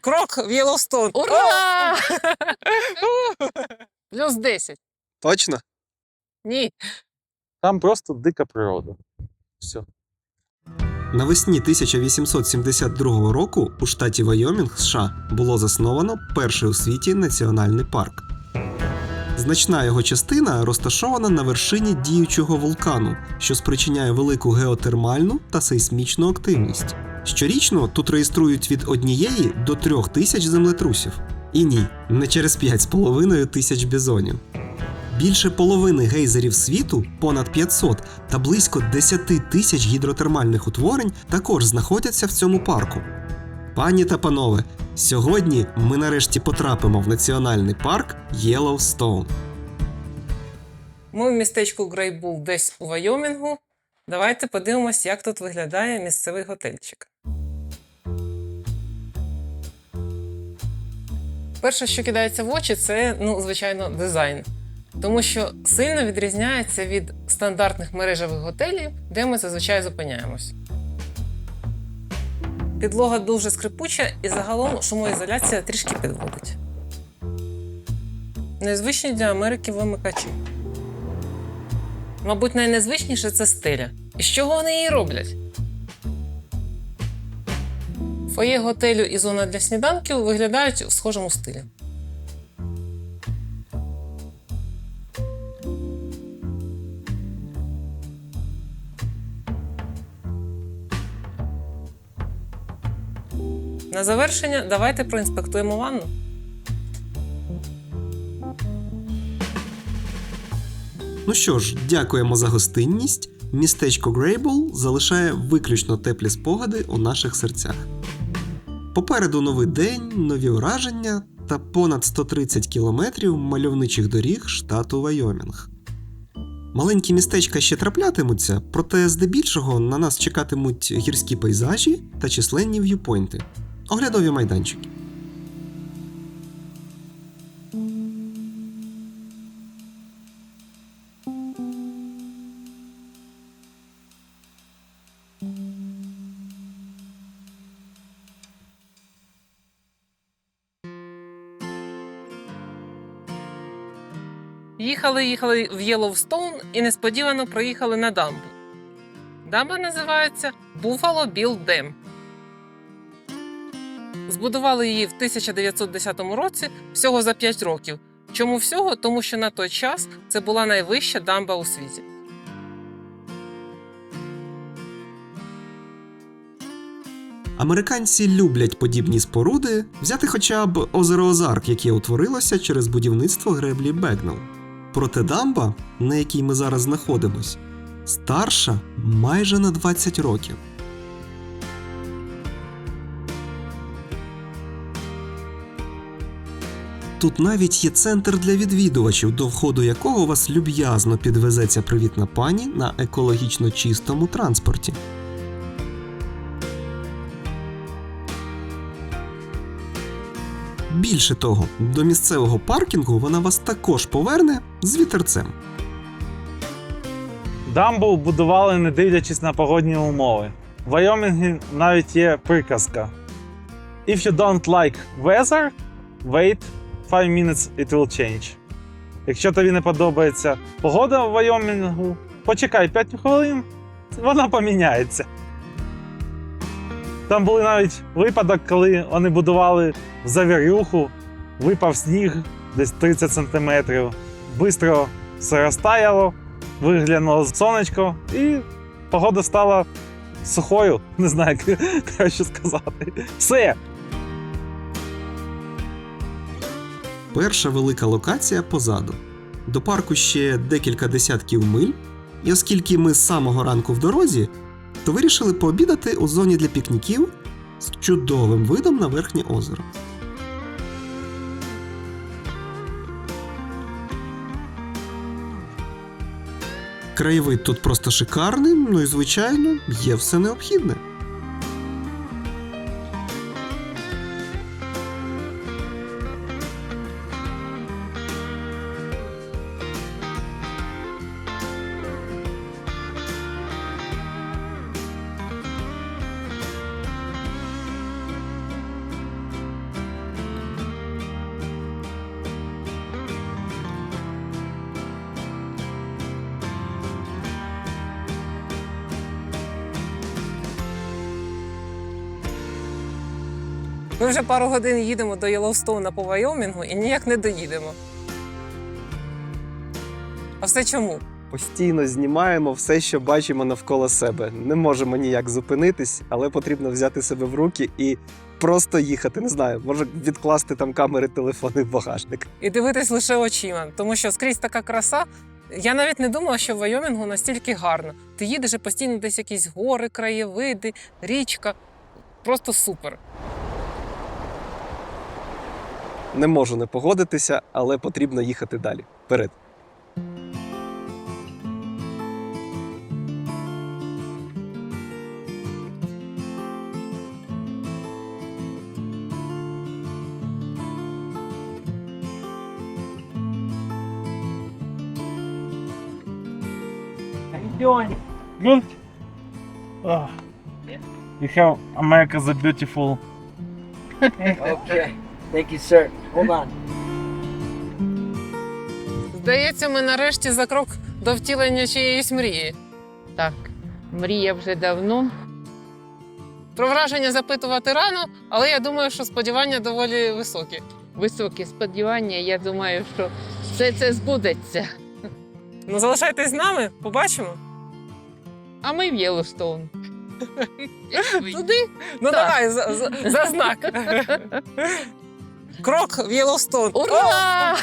Крок в Єловстон. Ура! Плюс 10. Точно? Ні. Там просто дика природа. Все. Навесні 1872 року у штаті Вайомінг, США, було засновано перший у світі національний парк. Значна його частина розташована на вершині діючого вулкану, що спричиняє велику геотермальну та сейсмічну активність. Щорічно тут реєструють від однієї до трьох тисяч землетрусів. І ні, не через 5,5 тисяч бізонів. Більше половини гейзерів світу, понад 500, та близько 10 тисяч гідротермальних утворень також знаходяться в цьому парку. Пані та панове, сьогодні ми нарешті потрапимо в національний парк Єлоустоун. Ми в містечку Грейбул десь у Вайомінгу. Давайте подивимось, як тут виглядає місцевий готельчик. Перше, що кидається в очі, це, ну, звичайно, дизайн. Тому що сильно відрізняється від стандартних мережевих готелів, де ми зазвичай зупиняємось. Підлога дуже скрипуча і загалом шумоізоляція трішки підводить. Незвичні для Америки вимикачі. Мабуть, найнезвичніше це стеля. І з чого вони її роблять? Фоє готелю і зона для сніданків виглядають в схожому стилі. На завершення давайте проінспектуємо ванну. Ну що ж, дякуємо за гостинність. Містечко Грейбл залишає виключно теплі спогади у наших серцях. Попереду новий день, нові ураження та понад 130 кілометрів мальовничих доріг штату Вайомінг. Маленькі містечка ще траплятимуться, проте здебільшого на нас чекатимуть гірські пейзажі та численні в'юпойнти, оглядові майданчики. Їхали, їхали в Єловстоун і несподівано проїхали на дамбу. Дамба називається Buffalo Bill Dam. Збудували її в 1910 році всього за 5 років. Чому всього? Тому що на той час це була найвища дамба у світі. Американці люблять подібні споруди, взяти хоча б озеро Озарк, яке утворилося через будівництво греблі Бекнел. Проте дамба, на якій ми зараз знаходимось, старша майже на 20 років. Тут навіть є центр для відвідувачів, до входу якого вас люб'язно підвезеться привітна пані на екологічно чистому транспорті. Більше того, до місцевого паркінгу вона вас також поверне з вітерцем. Дамбу будували не дивлячись на погодні умови. В Вайомінгі навіть є приказка. If you don't like weather, wait 5 minutes it will change. Якщо тобі не подобається погода в Вайомінгу, почекай 5 хвилин, вона поміняється. Там були навіть випадок, коли вони будували завірюху, випав сніг десь 30 сантиметрів, бистро все розтаяло, виглянуло сонечко, і погода стала сухою. Не знаю, як краще сказати. Все, Перша велика локація позаду. До парку ще декілька десятків миль, і оскільки ми з самого ранку в дорозі, то вирішили пообідати у зоні для пікніків з чудовим видом на верхнє озеро. Краєвид тут просто шикарний, ну і звичайно, є все необхідне. Ми вже пару годин їдемо до Єлоустоуна по Вайомінгу і ніяк не доїдемо. А все чому? Постійно знімаємо все, що бачимо навколо себе. Не можемо ніяк зупинитись, але потрібно взяти себе в руки і просто їхати. Не знаю, може відкласти там камери, телефони в багажник. І дивитись лише очима, тому що скрізь така краса. Я навіть не думала, що в Вайомінгу настільки гарно. Ти їдеш і постійно десь якісь гори, краєвиди, річка. Просто супер. Не можу не погодитися, але потрібно їхати далі. Вперед. Good. Ah. You have America the Beautiful. Okay. Thank you, sir. Hold on. Здається, ми нарешті за крок до втілення чиєїсь мрії. Так, мрія вже давно. Про враження запитувати рано, але я думаю, що сподівання доволі високі. Високі сподівання. Я думаю, що все це збудеться. Ну, залишайтесь з нами, побачимо. А ми в Єлостоун. Туди? Ну Так. давай за, за, за знак. Крок в Єлоустон. Ура!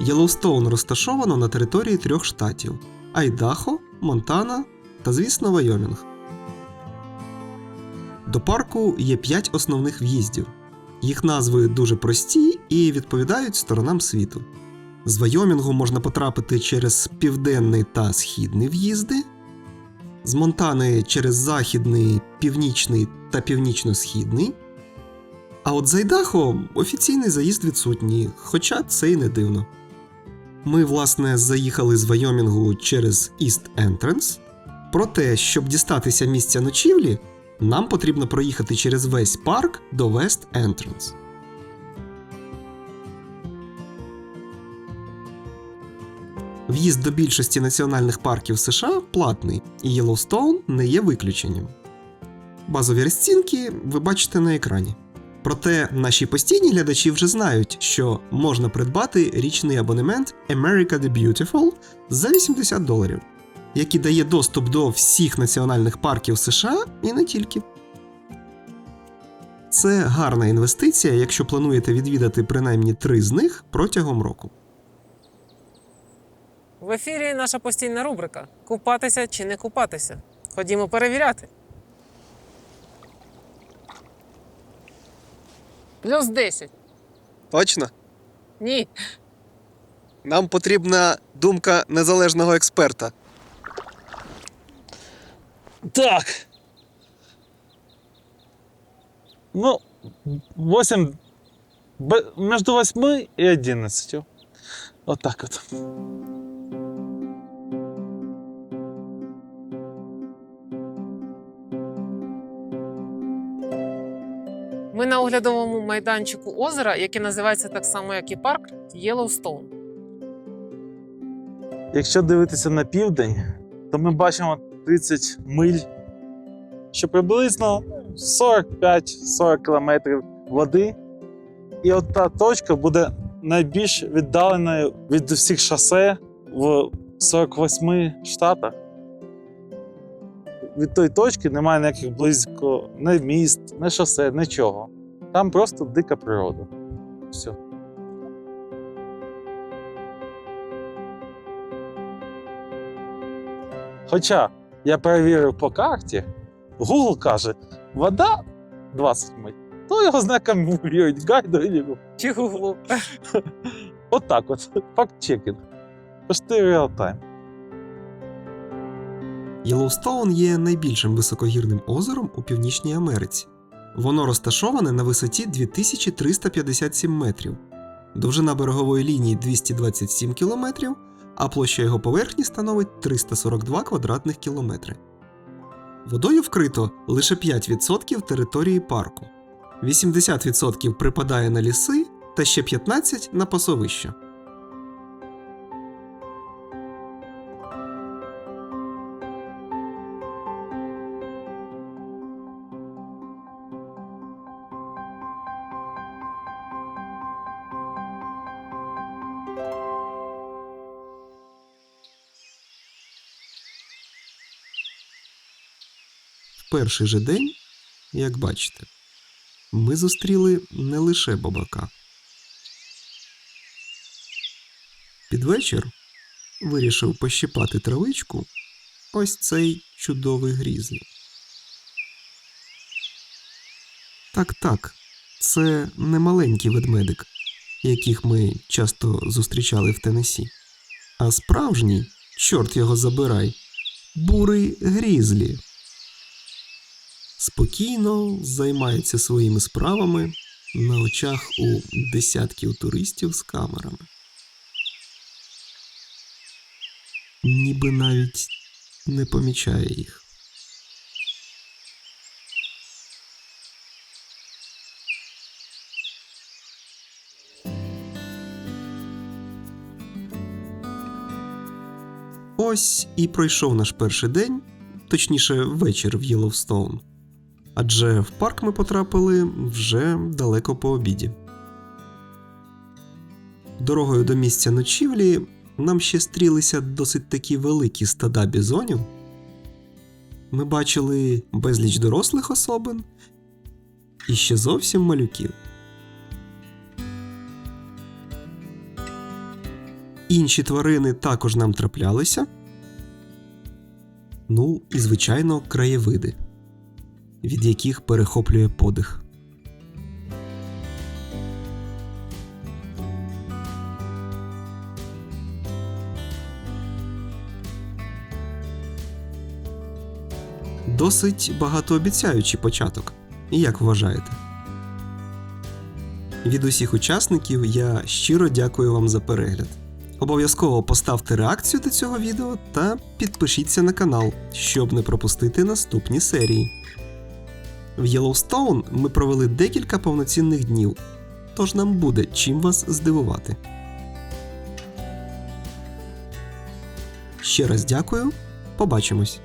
Єлоустоун розташовано на території трьох штатів: Айдахо, Монтана та, звісно, Вайомінг. До парку є п'ять основних в'їздів. Їх назви дуже прості і відповідають сторонам світу. З Вайомінгу можна потрапити через південний та східний в'їзди, з Монтани через західний, північний та північно-східний. А от з Айдахо офіційний заїзд відсутній, хоча це й не дивно. Ми, власне, заїхали з Вайомінгу через East Entrance. Проте, щоб дістатися місця ночівлі, нам потрібно проїхати через весь парк до West Entrance. В'їзд до більшості національних парків США платний, і Єлоустоун не є виключенням. Базові розцінки ви бачите на екрані. Проте наші постійні глядачі вже знають, що можна придбати річний абонемент America the Beautiful за 80 доларів, який дає доступ до всіх національних парків США і не тільки. Це гарна інвестиція, якщо плануєте відвідати принаймні три з них протягом року. В ефірі наша постійна рубрика Купатися чи не купатися. Ходімо перевіряти. Плюс 10. Точно? Ні. Нам потрібна думка незалежного експерта. Так. Ну, 8. б- Между 8 и 11. Вот так Ми на оглядовому майданчику озера, яке називається так само, як і парк Єлоустоун. Якщо дивитися на південь, то ми бачимо 30 миль, що приблизно 45-40 кілометрів води. І от та точка буде найбільш віддаленою від всіх шосе в 48 штатах. Від тої точки немає ніяких близько ні міст, ні шосе, нічого. Там просто дика природа. Все. Хоча я перевірив по карті, Google каже, вода 20 миль. То його знає, кому вірить, гайду і Чи гуглу. От так от. Факт-чекінг. Почти реал-тайм. Єлоустоун є найбільшим високогірним озером у Північній Америці. Воно розташоване на висоті 2357 метрів, довжина берегової лінії 227 кілометрів, а площа його поверхні становить 342 квадратних кілометри. Водою вкрито лише 5% території парку. 80% припадає на ліси, та ще 15 на пасовище. Перший же день, як бачите, ми зустріли не лише бабака. Під вечір вирішив пощипати травичку ось цей чудовий грізлі. Так, так, це не маленький ведмедик, яких ми часто зустрічали в Теннессі, а справжній, чорт його забирай, бурий грізлі спокійно займається своїми справами на очах у десятків туристів з камерами. Ніби навіть не помічає їх. Ось і пройшов наш перший день, точніше вечір в Єловстоун. Адже в парк ми потрапили вже далеко по обіді. Дорогою до місця ночівлі нам ще стрілися досить такі великі стада бізонів. Ми бачили безліч дорослих особин і ще зовсім малюків. Інші тварини також нам траплялися. Ну і, звичайно, краєвиди від яких перехоплює подих. Досить багатообіцяючий початок. Як вважаєте? Від усіх учасників я щиро дякую вам за перегляд. Обов'язково поставте реакцію до цього відео та підпишіться на канал, щоб не пропустити наступні серії. В Єлоустоун ми провели декілька повноцінних днів, тож нам буде чим вас здивувати. Ще раз дякую, побачимось!